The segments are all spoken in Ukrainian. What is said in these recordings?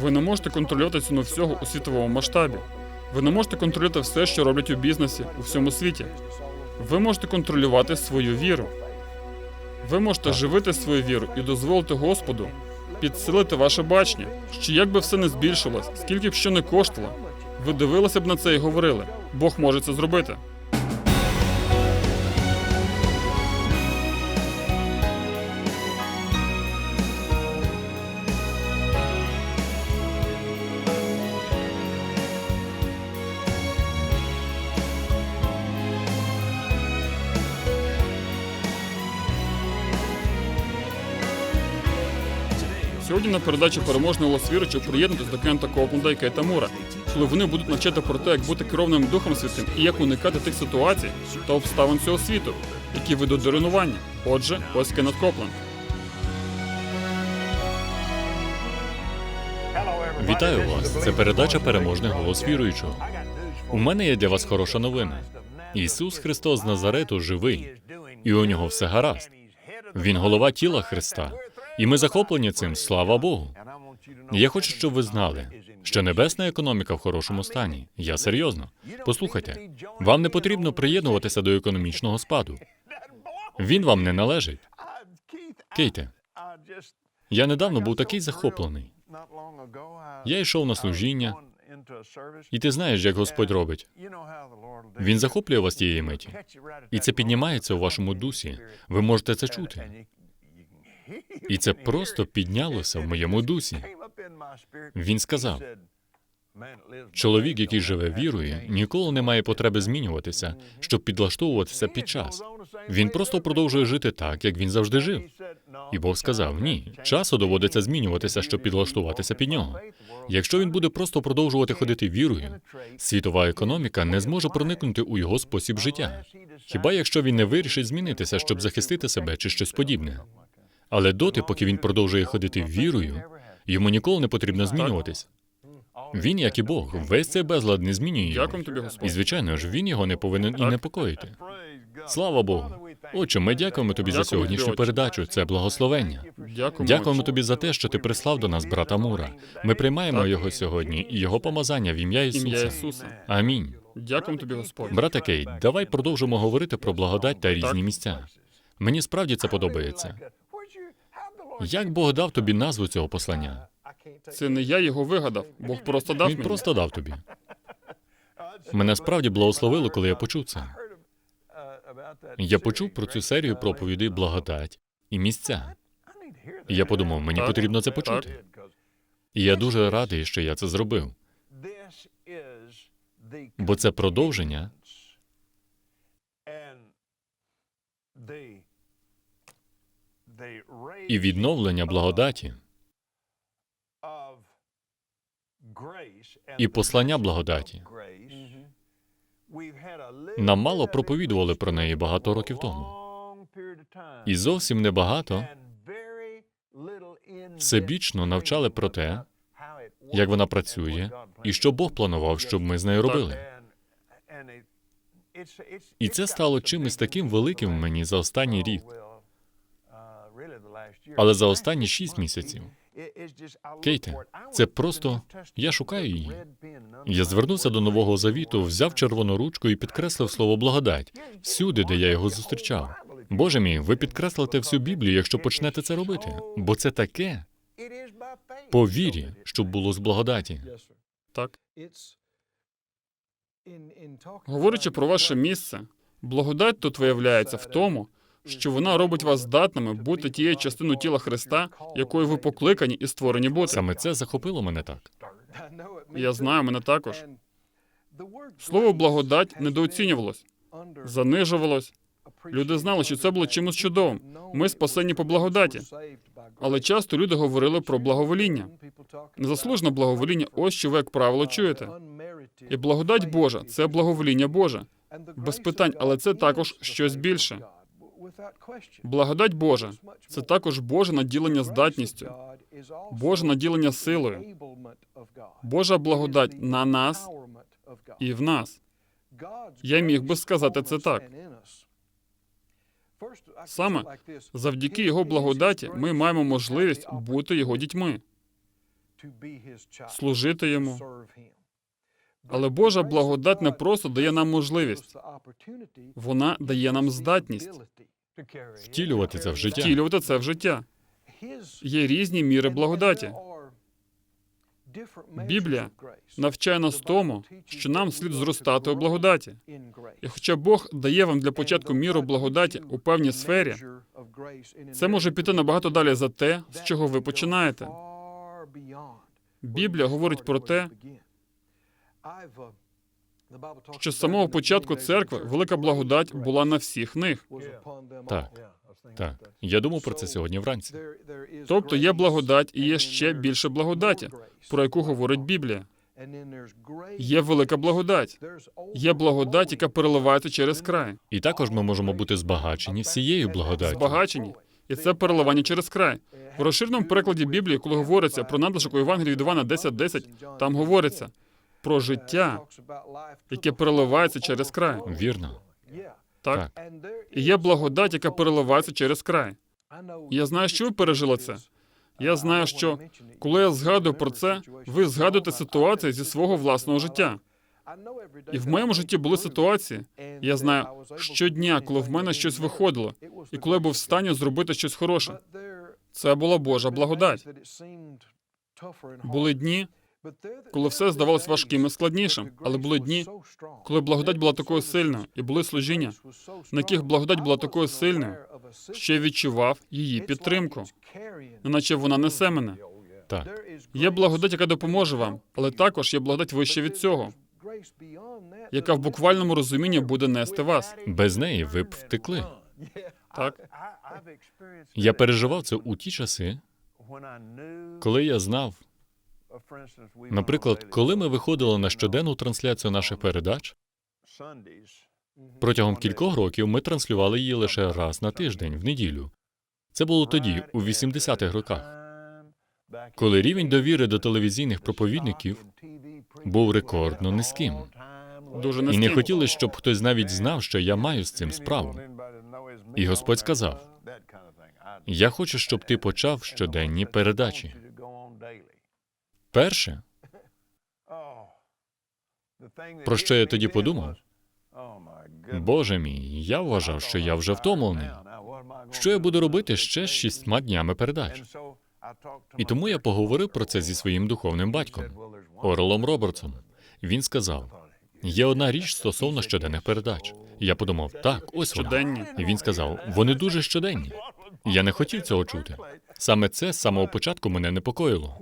Ви не можете контролювати ціну всього у світовому масштабі. Ви не можете контролювати все, що роблять у бізнесі у всьому світі. Ви можете контролювати свою віру. Ви можете живити свою віру і дозволити Господу підсилити ваше бачення, що як би все не збільшилось, скільки б що не коштувало, ви дивилися б на це і говорили: Бог може це зробити. Сьогодні на передачі переможний голос віручі приєднатись до Кента Копленда і Кейта Мура, коли вони будуть навчати про те, як бути керованим Духом Святим і як уникати тих ситуацій та обставин цього світу, які ведуть до руйнування. Отже, ось Кеннет Копленд. Вітаю вас! Це передача Переможний голос віруючого. У мене є для вас хороша новина. Ісус Христос з Назарету живий, і у нього все гаразд. Він голова тіла Христа, і ми захоплені цим, слава Богу. Я хочу, щоб ви знали, що небесна економіка в хорошому стані. Я серйозно. Послухайте, вам не потрібно приєднуватися до економічного спаду. Він вам не належить. Кейте, я недавно був такий захоплений. Я йшов на служіння, і ти знаєш, як Господь робить. Він захоплює вас тієї миті, і це піднімається у вашому дусі. Ви можете це чути. І це просто піднялося в моєму дусі. Він сказав: чоловік, який живе вірою, ніколи не має потреби змінюватися, щоб підлаштовуватися під час. Він просто продовжує жити так, як він завжди жив. І Бог сказав: ні, часу доводиться змінюватися, щоб підлаштуватися під нього. Якщо він буде просто продовжувати ходити вірою, світова економіка не зможе проникнути у його спосіб життя. Хіба якщо він не вирішить змінитися, щоб захистити себе чи щось подібне? Але доти, поки він продовжує ходити вірою, йому ніколи не потрібно змінюватись. Він, як і Бог, весь цей безлад не змінює його. Дякую тобі, Господь. І звичайно ж, він його не повинен і непокоїти. Слава Богу. Отче, ми дякуємо тобі за Дякую, сьогоднішню Отче. передачу. Це благословення. Дякуємо Отче. тобі за те, що ти прислав до нас брата Мура. Ми приймаємо його сьогодні і його помазання в ім'я Ім'я Ісуса. Амінь. Дякую тобі, Господь. Брате Кейт, давай продовжимо говорити про благодать та різні місця. Мені справді це подобається. Як Бог дав тобі назву цього послання? Це не я його вигадав. Бог просто дав Він мені. просто дав тобі. Мене справді благословило, коли я почув це. Я почув про цю серію проповідей благодать і місця. І я подумав, мені Так. потрібно це почути. І я дуже радий, що я це зробив. Бо це продовження І відновлення благодаті, і послання благодаті. Нам мало проповідували про неї багато років тому. і зовсім небагато всебічно навчали про те, як вона працює, і що Бог планував, щоб ми з нею робили. І це стало чимось таким великим мені за останній рік. Але за останні шість місяців. Кейте, це просто я шукаю її. Я звернувся до нового завіту, взяв червону ручку і підкреслив слово благодать всюди, де я його зустрічав. Боже мій, ви підкреслите всю Біблію, якщо почнете це робити, бо це таке по вірі, щоб було з благодаті. Так. Говорячи про ваше місце, благодать тут виявляється в тому, що вона робить вас здатними бути тією частиною тіла Христа, якою ви покликані і створені бути. Саме це захопило мене так. Я знаю, мене також. Слово благодать недооцінювалось, занижувалось. Люди знали, що це було чимось чудовим. Ми спасені по благодаті. Але часто люди говорили про благовоління. Незаслужене благовоління, ось що ви, як правило, чуєте. І благодать Божа це благовоління Боже. Без питань, але це також щось більше. Благодать Божа це також Боже наділення здатністю, Боже наділення силою, Божа благодать на нас і в нас. Я міг би сказати це так. Саме завдяки його благодаті ми маємо можливість бути його дітьми. служити йому. Але Божа благодать не просто дає нам можливість, вона дає нам здатність Втілювати це в життя. втілювати це в життя. Є різні міри благодаті. Біблія навчає нас тому, що нам слід зростати у благодаті. І хоча Бог дає вам для початку міру благодаті у певній сфері, це може піти набагато далі за те, з чого ви починаєте. Біблія говорить про те, що з самого початку церкви велика благодать була на всіх них. Так, Так, я думав про це сьогодні вранці. Тобто є благодать і є ще більше благодаті, про яку говорить Біблія. Є велика благодать. Є благодать, яка переливається через край, І також ми можемо бути збагачені всією благодаттю. збагачені. І це переливання через край. В розширеному перекладі Біблії, коли говориться про надлишок у Євангелії від Івана 10.10, там говориться про життя, яке переливається через край. Вірно. Так? І є благодать, яка переливається через край. Я знаю, що ви пережили це. Я знаю, що коли я згадую про це, ви згадуєте ситуації зі свого власного життя. І в моєму житті були ситуації. Я знаю щодня, коли в мене щось виходило, і коли я був в стані зробити щось хороше. Це була Божа благодать. Були дні, коли все здавалось важким і складнішим, але були дні, коли благодать була такою сильною, і були служіння, на яких благодать була такою сильною, що я відчував її підтримку, неначе вона несе мене. Так. Є благодать, яка допоможе вам, але також є благодать вище від цього, яка в буквальному розумінні буде нести вас. Без неї ви б втекли. Так, Я переживав це у ті часи, коли я знав, наприклад, коли ми виходили на щоденну трансляцію наших передач, протягом кількох років ми транслювали її лише раз на тиждень, в неділю. Це було тоді, у 80-х роках, коли рівень довіри до телевізійних проповідників був рекордно низьким. дуже І не низьким. хотіли, щоб хтось навіть знав, що я маю з цим справу. І Господь сказав: Я хочу, щоб ти почав щоденні передачі. Перше, Про що я тоді подумав? Боже мій, я вважав, що я вже втомлений. Що я буду робити ще з шістьма днями передач? І тому я поговорив про це зі своїм духовним батьком, Орелом Робертсом. Він сказав: є одна річ стосовно щоденних передач. Я подумав, так, ось вона. І він сказав: вони дуже щоденні. Я не хотів цього чути. Саме це з самого початку мене непокоїло.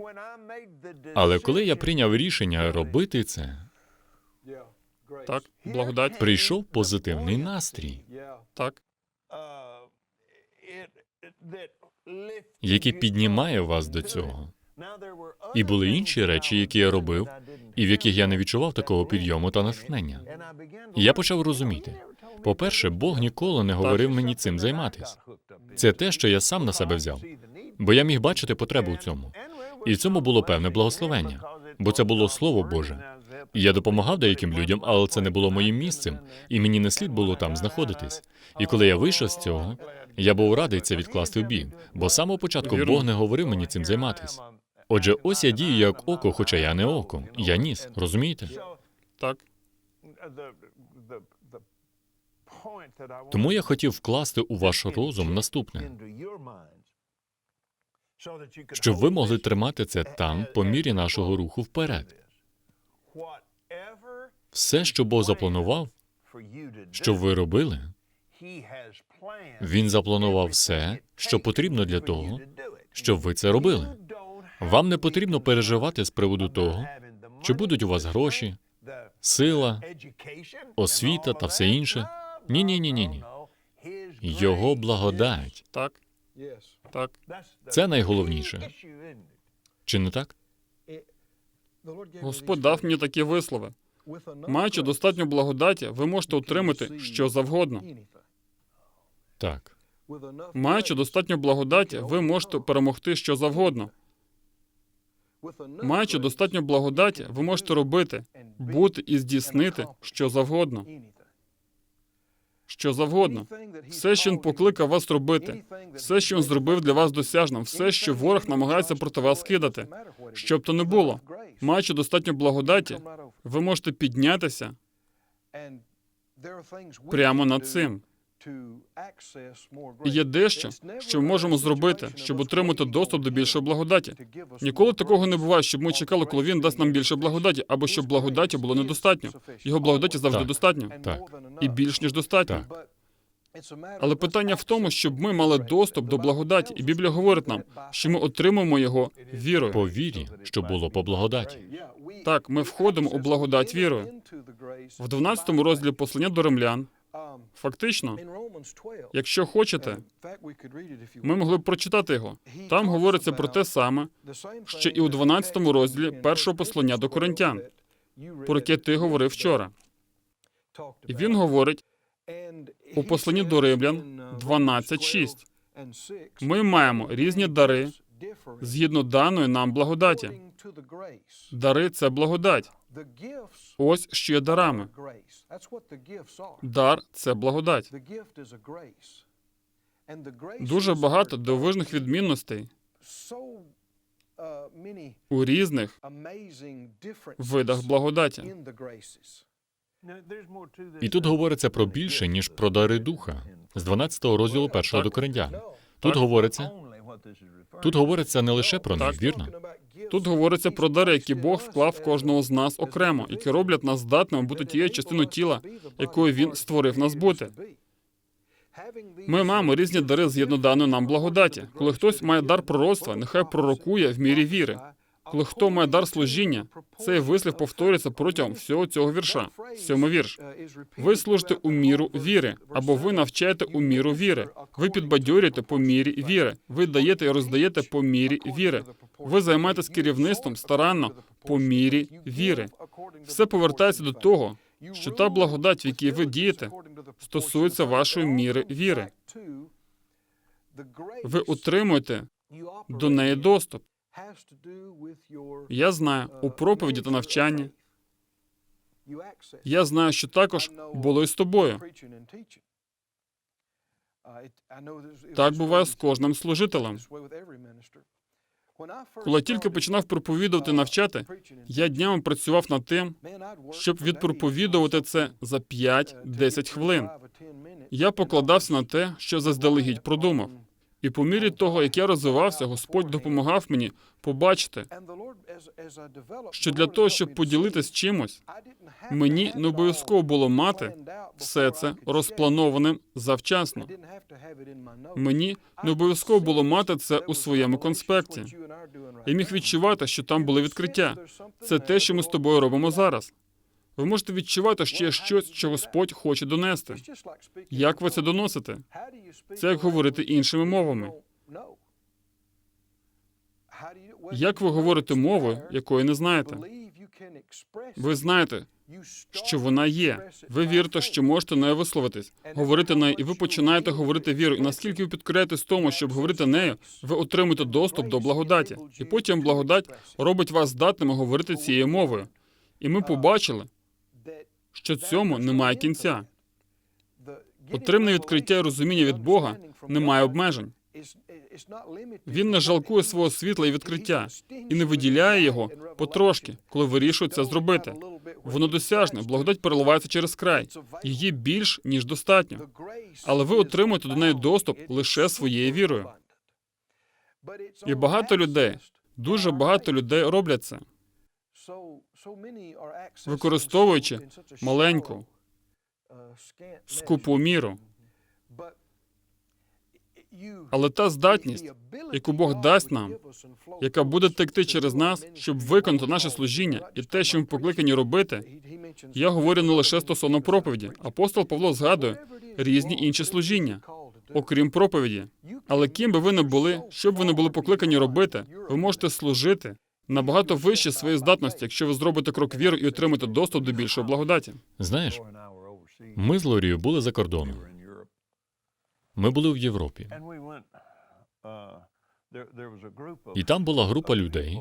Але коли я прийняв рішення робити це, Так, благодать, прийшов позитивний настрій, так, який піднімає вас до цього. І були інші речі, які я робив, і в яких я не відчував такого підйому та натхнення. І я почав розуміти. По-перше, Бог ніколи не говорив мені цим займатися. Це те, що я сам на себе взяв, бо я міг бачити потребу в цьому. І в цьому було певне благословення, бо це було Слово Боже. І я допомагав деяким людям, але це не було моїм місцем, і мені не слід було там знаходитись. І коли я вийшов з цього, я був радий це відкласти в бік, бо з самого початку Бог не говорив мені цим займатися. Отже, ось я дію як око, хоча я не око. Я ніс, розумієте? так. Тому я хотів вкласти у ваш розум наступне, щоб ви могли тримати це там по мірі нашого руху вперед. Все, що Бог запланував, що ви робили, він запланував все, що потрібно для того, щоб ви це робили. Вам не потрібно переживати з приводу того, чи будуть у вас гроші, сила, освіта та все інше. Ні, ні, ні, ні, ні. Його благодать. Так, так. Це найголовніше. Чи не так? Господь дав мені такі вислови. Маючи достатньо благодаті, ви можете отримати що завгодно. Так. Маючи достатньо благодаті, ви можете перемогти що завгодно. Маючи достатньо благодаті, ви можете робити, бути і здійснити що завгодно. Що завгодно. Все, що він покликав вас робити, все, що він зробив для вас досяжним, все, що ворог намагається проти вас кидати, щоб то не було. Маючи достатньо благодаті, ви можете піднятися прямо над цим. Є дещо, що ми можемо зробити, щоб отримати доступ до більшої благодаті. Ніколи такого не буває, щоб ми чекали, коли він дасть нам більше благодаті, або щоб благодаті було недостатньо. Його благодаті завжди Так. достатньо Так. і більш ніж достатньо. Так. Але питання в тому, щоб ми мали доступ до благодаті, і Біблія говорить нам, що ми отримаємо його вірою. По вірі, що було по благодаті. Так, ми входимо у благодать вірою. В 12 розділі послання до римлян, фактично, якщо хочете, ми могли б прочитати його. Там говориться про те саме, що і у 12 розділі першого послання до коринтян, про яке ти говорив вчора. І він говорить у посланні до римлян 12.6. Ми маємо різні дари згідно даної нам благодаті. Дари це благодать. Ось що є дарами. Дар це благодать. Дуже багато дивовижних відмінностей у різних видах благодаті. І тут говориться про більше, ніж про дари духа з 12 розділу першого до Коринтян. Тут говориться, тут говориться не лише про них, вірно? Тут говориться про дари, які Бог вклав в кожного з нас окремо, які роблять нас здатними бути тією частиною тіла, якою він створив нас бути. Ми маємо різні дари згідно даної нам благодаті. Коли хтось має дар пророцтва, нехай пророкує в мірі віри. Коли хто має дар служіння, цей вислів повторюється протягом всього цього вірша. Сьомий вірш. Ви служите у міру віри, або ви навчаєте у міру віри. Ви підбадьорюєте по мірі віри. Ви даєте і роздаєте по мірі віри. Ви займаєтесь керівництвом старанно по мірі віри. Все повертається до того, що та благодать, в якій ви дієте, стосується вашої міри віри. Ви утримуєте до неї доступ. Я знаю у проповіді та навчанні. Я знаю, що також було і з тобою. Так буває з кожним служителем. Коли я тільки починав проповідувати навчати, я днями працював над тим, щоб відпроповідувати це за 5-10 хвилин. Я покладався на те, що заздалегідь продумав. І по мірі того, як я розвивався, Господь допомагав мені побачити, що для того, щоб поділитись чимось, мені не обов'язково було мати все це розпланованим завчасно. Мені не обов'язково було мати це у своєму конспекті. Я міг відчувати, що там були відкриття. Це те, що ми з тобою робимо зараз. Ви можете відчувати, що є щось, що Господь хоче донести. Як ви це доносите? Це як говорити іншими мовами. Як ви говорите мовою, якої не знаєте? Ви знаєте, що вона є. Ви вірите, що можете нею висловитись, говорити нею, і ви починаєте говорити віру. І наскільки ви підкоряєтесь тому, щоб говорити нею, ви отримуєте доступ до благодаті. І потім благодать робить вас здатними говорити цією мовою. І ми побачили, що цьому немає кінця. Отримане відкриття і розуміння від Бога немає обмежень. Він не жалкує свого світла і відкриття і не виділяє його потрошки, коли вирішує це зробити. Воно досяжне, благодать переливається через край. Її більш ніж достатньо. Але ви отримуєте до неї доступ лише своєю вірою. І багато людей, дуже багато людей роблять це, використовуючи маленьку, скупу міру. Але та здатність, яку Бог дасть нам, яка буде текти через нас, щоб виконати наше служіння і те, що ми покликані робити, я говорю не лише стосовно проповіді. Апостол Павло згадує різні інші служіння, окрім проповіді. Але ким би ви не були, що б ви не були покликані робити, ви можете служити набагато вище своєї здатності, якщо ви зробите крок віри і отримаєте доступ до більшої благодаті. Знаєш, ми з Лорією були за кордоном. Ми були в Європі. І там була група людей,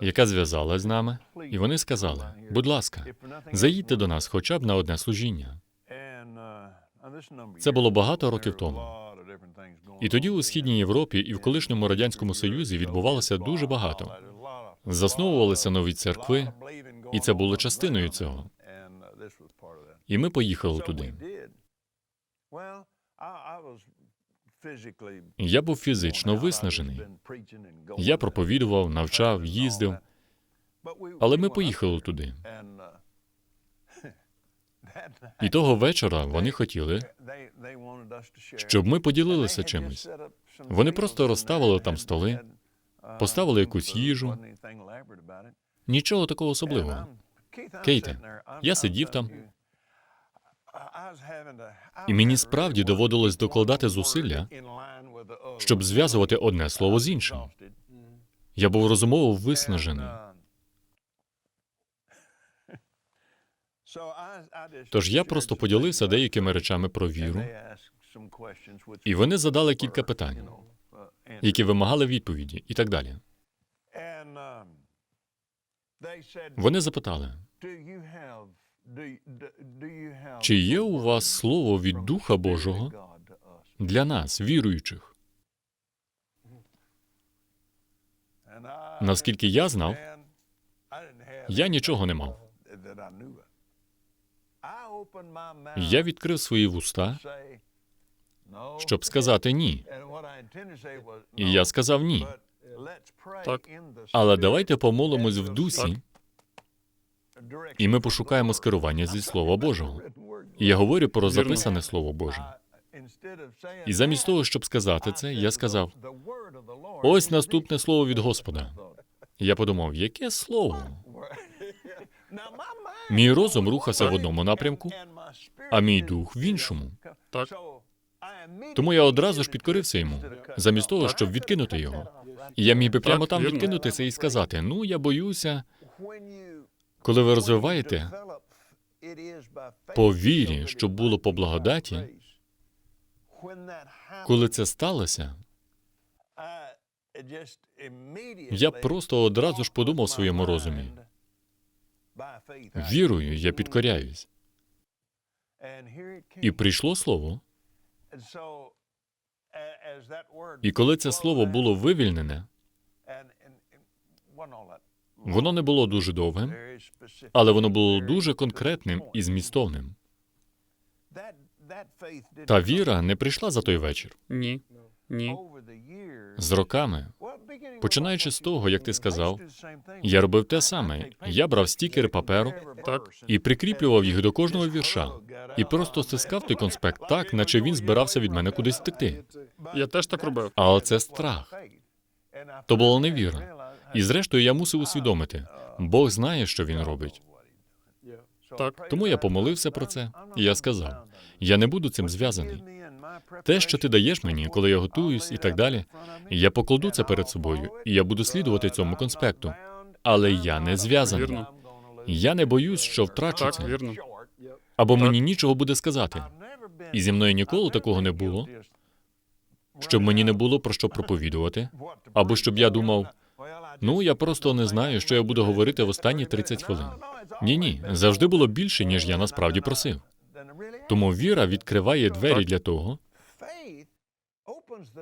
яка зв'язалась з нами, і вони сказали: будь ласка, заїдьте до нас хоча б на одне служіння. Це було багато років тому. І тоді у східній Європі і в колишньому радянському союзі відбувалося дуже багато. Засновувалися нові церкви, і це було частиною цього. І ми поїхали туди. Я був фізично виснажений. Я проповідував, навчав, їздив, але ми поїхали туди. І того вечора вони хотіли, щоб ми поділилися чимось. Вони просто розставили там столи, поставили якусь їжу. Нічого такого особливого. Кейте, я сидів там, І мені справді доводилось докладати зусилля, щоб зв'язувати одне слово з іншим. Я був розумово виснажений. Тож я просто поділився деякими речами про віру, І вони задали кілька питань, які вимагали відповіді, і так далі. Вони запитали, чи є у вас слово від Духа Божого для нас, віруючих. Наскільки я знав, я нічого не мав. Я відкрив свої вуста, щоб сказати ні. І я сказав ні. Так. Але давайте помолимось в дусі, і ми пошукаємо скерування зі Слова Божого. І я говорю про записане Слово Боже. І замість того, щоб сказати це, я сказав: ось наступне слово від Господа. Я подумав, яке слово? Мій розум рухався в одному напрямку, а мій дух в іншому. Так. Тому я одразу ж підкорився йому, замість того, щоб відкинути його. І я міг би прямо там відкинути це і сказати: ну, я боюся, коли ви розвиваєте по вірі, що було по благодаті, коли це сталося, я просто одразу ж подумав в своєму розумі. Вірою я підкоряюсь. І прийшло слово, і коли це слово було вивільнене, воно не було дуже довгим, але воно було дуже конкретним і змістовним. Та віра не прийшла за той вечір. Ні. Ні. З роками, починаючи з того, як ти сказав, я робив те саме. Я брав стікери паперу Так. і прикріплював їх до кожного вірша, і просто стискав той конспект так, наче він збирався від мене кудись втекти. Я теж так робив. Але це страх. То була невіра. І зрештою я мусив усвідомити, Бог знає, що він робить. Так. Тому я помолився про це, і я сказав: я не буду цим зв'язаний. Те, що ти даєш мені, коли я готуюсь і так далі, я покладу це перед собою, і я буду слідувати цьому конспекту. Але я не зв'язаний. Вірно. Я не боюсь, що втрачу Так, це, вірно. або мені нічого буде сказати. І зі мною ніколи такого не було, щоб мені не було про що проповідувати, або щоб я думав, ну я просто не знаю, що я буду говорити в останні 30 хвилин. Ні, ні, завжди було більше, ніж я насправді просив. Тому віра відкриває двері для того,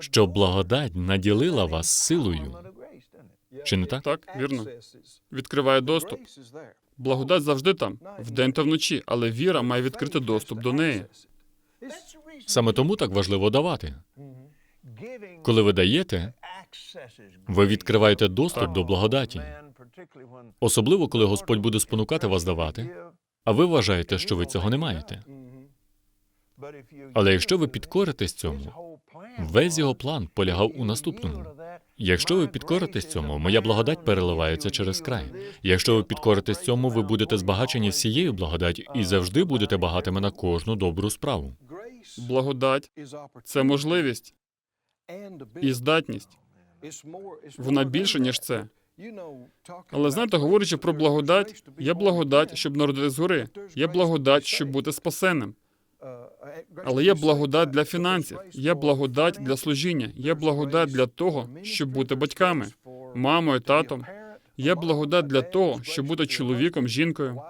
щоб благодать наділила вас силою. Чи не так? Так, вірно. Відкриває доступ. Благодать завжди там, вдень та вночі, але віра має відкрити доступ до неї. Саме тому так важливо давати. Коли ви даєте, ви відкриваєте доступ до благодаті, особливо коли Господь буде спонукати вас давати, а ви вважаєте, що ви цього не маєте. Але якщо ви підкоритесь цьому, весь його план полягав у наступному. Якщо ви підкоритесь цьому, моя благодать переливається через край. Якщо ви підкоритесь цьому, ви будете збагачені всією благодаттю і завжди будете багатими на кожну добру справу. Благодать це можливість і здатність. Вона більше, ніж це. Але знаєте, говорячи про благодать, є благодать, щоб народити згори. Є благодать, щоб бути спасенним. Але є благодать для фінансів, є благодать для служіння, є благодать для того, щоб бути батьками, мамою, татом. Є благодать для того, щоб бути чоловіком, жінкою.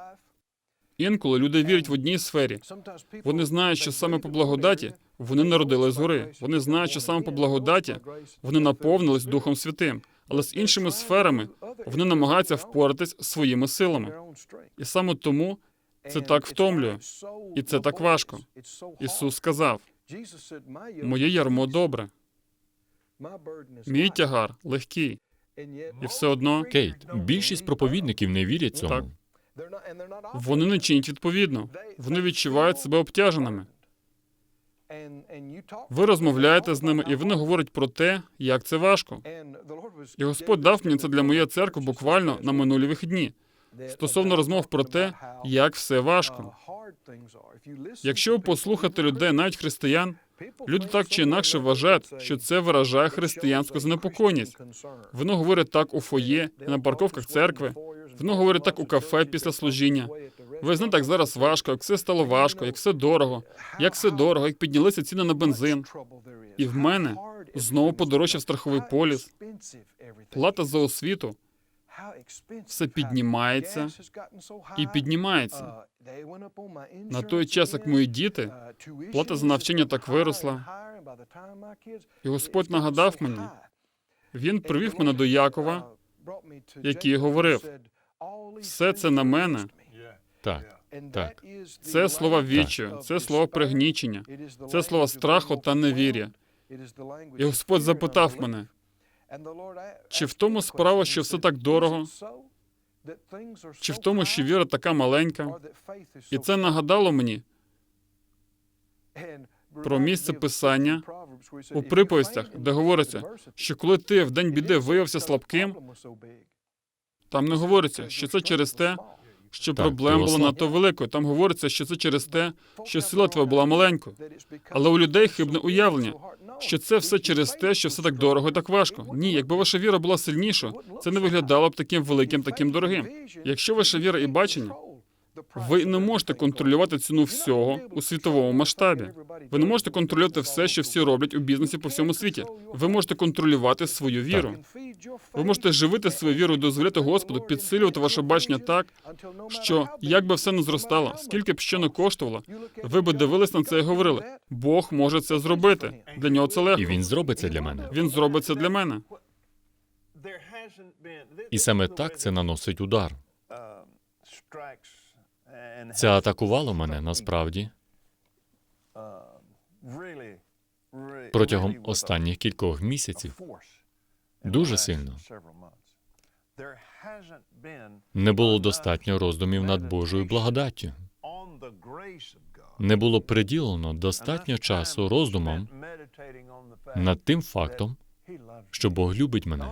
Інколи люди вірять в одній сфері. Вони знають, що саме по благодаті вони народились згори. Вони знають, що саме по благодаті вони наповнились Духом Святим. Але з іншими сферами вони намагаються впоратись своїми силами. І саме тому це так втомлює, і це так важко. Ісус сказав: моє ярмо добре, мій тягар легкий. І все одно Кейт, більшість проповідників не вірять цьому. Так. вони не чинять відповідно. Вони відчувають себе обтяженими. Ви розмовляєте з ними, і вони говорять про те, як це важко. І Господь дав мені це для моєї церкви буквально на минулі вихідні. Стосовно розмов про те, як все важко. Якщо ви послухаєте людей, навіть християн, люди так чи інакше вважають, що це виражає християнську занепокоєність. Вони говорять так у фоє, на парковках церкви. Вони говорять так у кафе після служіння. Ви знаєте, як зараз важко, як все стало важко, як все дорого, як все дорого, як піднялися ціни на бензин. І в мене знову подорожчав страховий поліс. Плата за освіту все піднімається і піднімається. на той час, як мої діти, плата за навчання так виросла. і Господь нагадав мені. Він привів мене до Якова, який говорив, все це на мене. Так. так. Це слова відчаю, це слова пригнічення, це слова страху та невір'я. І Господь запитав мене, чи в тому справа, що все так дорого, чи в тому, що віра така маленька, і це нагадало мені про місце писання у приповістях, де говориться, що коли ти в день біди виявився слабким, там не говориться, що це через те, що Так, проблема була надто великою. Там говориться, що це через те, що сила твоя була маленькою. Але у людей хибне уявлення, що це все через те, що все так дорого і так важко. Ні, якби ваша віра була сильнішою, це не виглядало б таким великим, таким дорогим. Якщо ваша віра і бачення, ви не можете контролювати ціну всього у світовому масштабі. Ви не можете контролювати все, що всі роблять у бізнесі по всьому світі. Ви можете контролювати свою віру. Ви можете живити свою віру і дозволяти Господу підсилювати ваше бачення так, що як би все не зростало, скільки б що не коштувало, ви би дивились на це і говорили: Бог може це зробити. Для нього це легко. І він зробить це для мене. Він зробить це для мене. І саме так це наносить удар. Це атакувало мене насправді протягом останніх кількох місяців. дуже сильно. Не було достатньо роздумів над Божою благодаттю. Не було приділено достатньо часу роздумам над тим фактом, що Бог любить мене.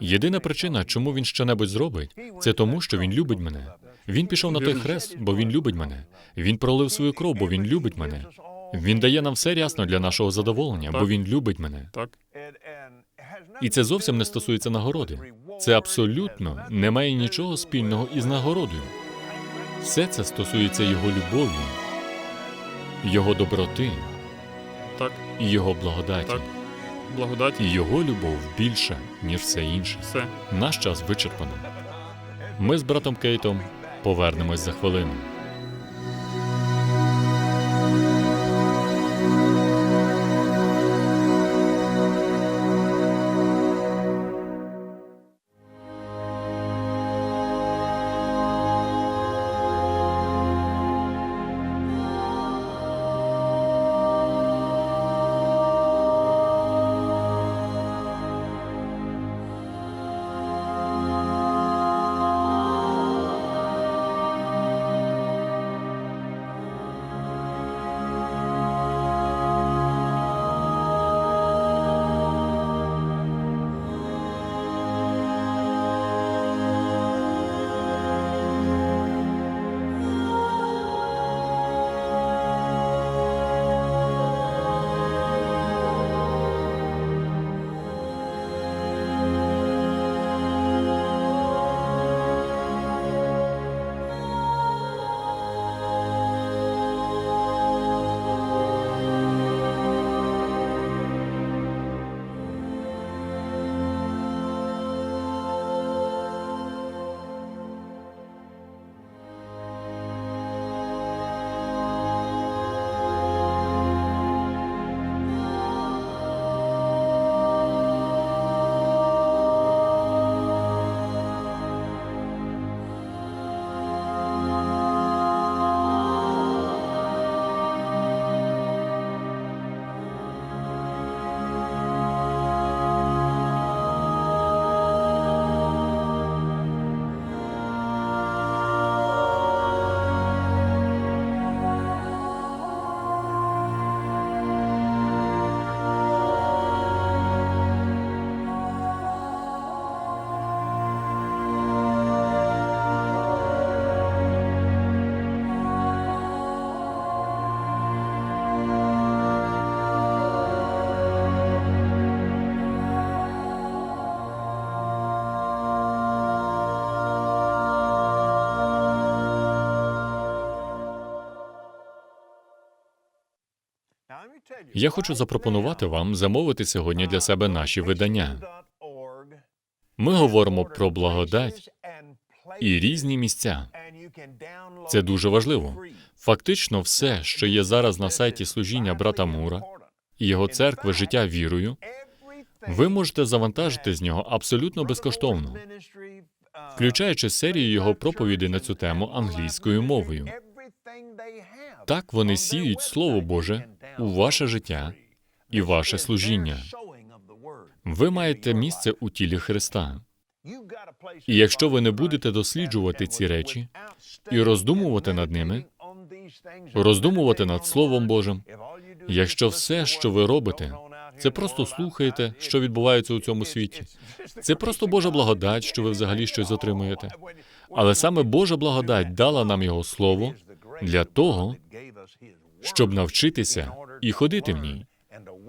Єдина причина, чому він щонебудь зробить, це тому, що він любить мене. Він пішов на той хрест, бо він любить мене. Він пролив свою кров, бо він любить мене. Він дає нам все рясно для нашого задоволення, бо він любить мене. Так, І це зовсім не стосується нагороди. Це абсолютно не має нічого спільного із нагородою. Все це стосується його любові, його доброти так, і його благодаті. так. Благодать, І його любов більша, ніж все інше. все. Наш час вичерпано. Ми з братом Кейтом повернемось за хвилину. Я хочу запропонувати вам замовити сьогодні для себе наші видання. Ми говоримо про благодать і різні місця. Це дуже важливо. Фактично, все, що є зараз на сайті служіння брата Мура і його церкви життя вірою, ви можете завантажити з нього абсолютно безкоштовно, включаючи серію його проповідей на цю тему англійською мовою. Так вони сіють Слово Боже у ваше життя і ваше служіння. Ви маєте місце у тілі Христа. І якщо ви не будете досліджувати ці речі і роздумувати над ними, роздумувати над Словом Божим, якщо все, що ви робите, це просто слухаєте, що відбувається у цьому світі. Це просто Божа благодать, що ви взагалі щось отримуєте. Але саме Божа благодать дала нам його слово для того, щоб навчитися і ходити в ній,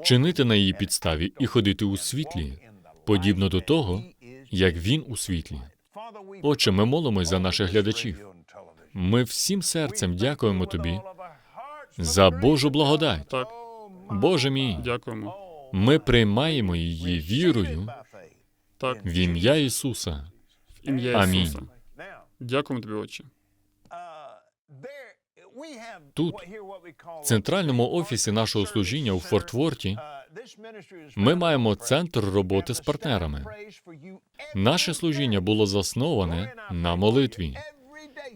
чинити на її підставі і ходити у світлі, подібно до того, як він у світлі. Отче, ми молимось за наших глядачів. Ми всім серцем дякуємо тобі за Божу благодать. Так, Боже мій, дякуємо. ми приймаємо її вірою Так, в ім'я Ісуса. в ім'я Амінь. Дякуємо тобі, Отче. Тут, в центральному офісі нашого служіння у Фортворті, ми маємо центр роботи з партнерами. Наше служіння було засноване на молитві.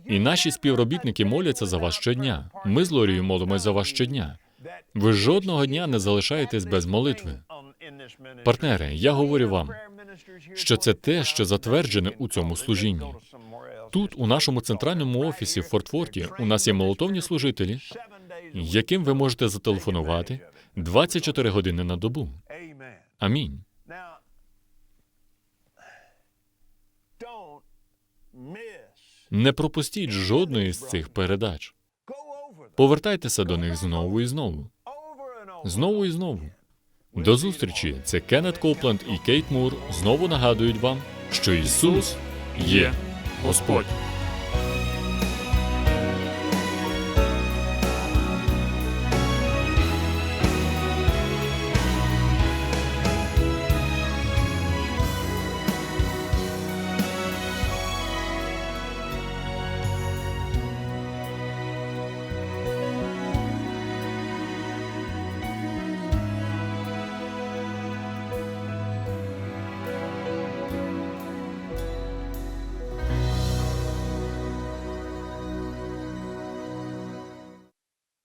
І наші співробітники моляться за вас щодня. Ми з Лорією молимось за вас щодня. Ви жодного дня не залишаєтесь без молитви. Партнери, я говорю вам, що це те, що затверджене у цьому служінні. Тут, у нашому центральному офісі в Фортфорті, у нас є молотовні служителі, яким ви можете зателефонувати 24 години на добу. Амінь. Не пропустіть жодної з цих передач. Повертайтеся до них знову і знову. Знову і знову. До зустрічі. Це Кеннет Копленд і Кейт Мур знову нагадують вам, що Ісус є Господь.